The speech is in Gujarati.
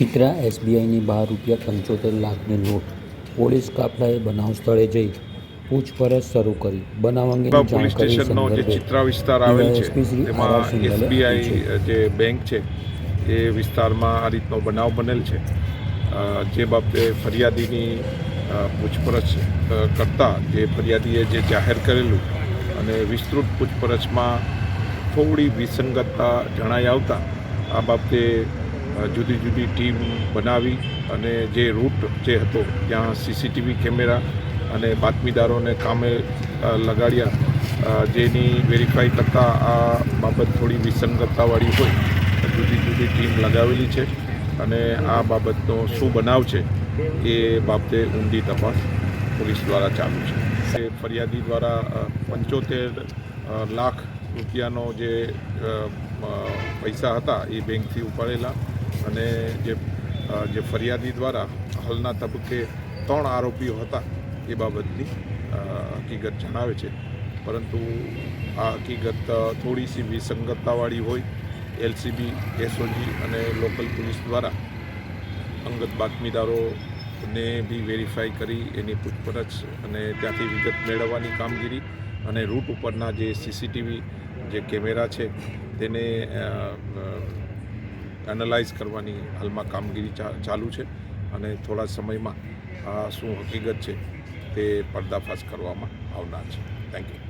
ચિત્રા એસબીઆઈની બહાર રૂપિયા પંચોતેર લાખની લૂંટ. પોલીસ કાફલાએ બનાવ સ્થળે જઈ પૂછપરછ શરૂ કરી. બનાવ અંગે પોલીસ સ્ટેશનનો જે ચિત્રા વિસ્તાર આવેલ છે તેમાં એસબીઆઈ જે બેંક છે એ વિસ્તારમાં આ રીતનો બનાવ બનેલ છે. જે બાબતે ફરિયાદીની પૂછપરછ કરતાં જે ફરિયાદીએ જે જાહેર કરેલું અને વિસ્તૃત પૂછપરછમાં થોડી વિસંગતતા જણાઈ આવતા આ બાબતે જુદી જુદી ટીમ બનાવી અને જે રૂટ જે હતો, ત્યાં સીસીટીવી કેમેરા અને બાતમીદારોને કામે લગાડ્યા. જેની વેરીફાઈ કરતાં આ બાબત થોડી વિસંગતતાવાળી હોય. જુદી જુદી ટીમ લગાવેલી છે અને આ બાબતનો શું બનાવ છે એ બાબતે ઊંડી તપાસ પોલીસ દ્વારા ચાલુ છે. એ ફરિયાદી દ્વારા પંચોતેર લાખ રૂપિયાનો જે પૈસા હતા એ બેંકથી ઉપાડેલા. અને જે જે ફરિયાદી દ્વારા હાલના તબક્કે ત્રણ આરોપીઓ હતા, એ બાબતની હકીકત જણાવે છે. પરંતુ આ હકીકત થોડીસી વિસંગતતાવાળી હોય, એલસીબી, એસઓજી અને લોકલ પોલીસ દ્વારા અંગત બાતમીદારોને બી વેરીફાઈ કરી એની પૂછપરછ અને ત્યાંથી વિગત મેળવવાની કામગીરી અને રૂટ ઉપરના જે સીસીટીવી જે કેમેરા છે, તેને એનાલાઇઝ કરવાની હાલમાં કામગીરી ચાલુ છે અને થોડા સમયમાં આ શું હકીકત છે તે પર્દાફાશ કરવામાં આવનાર છે. Thank you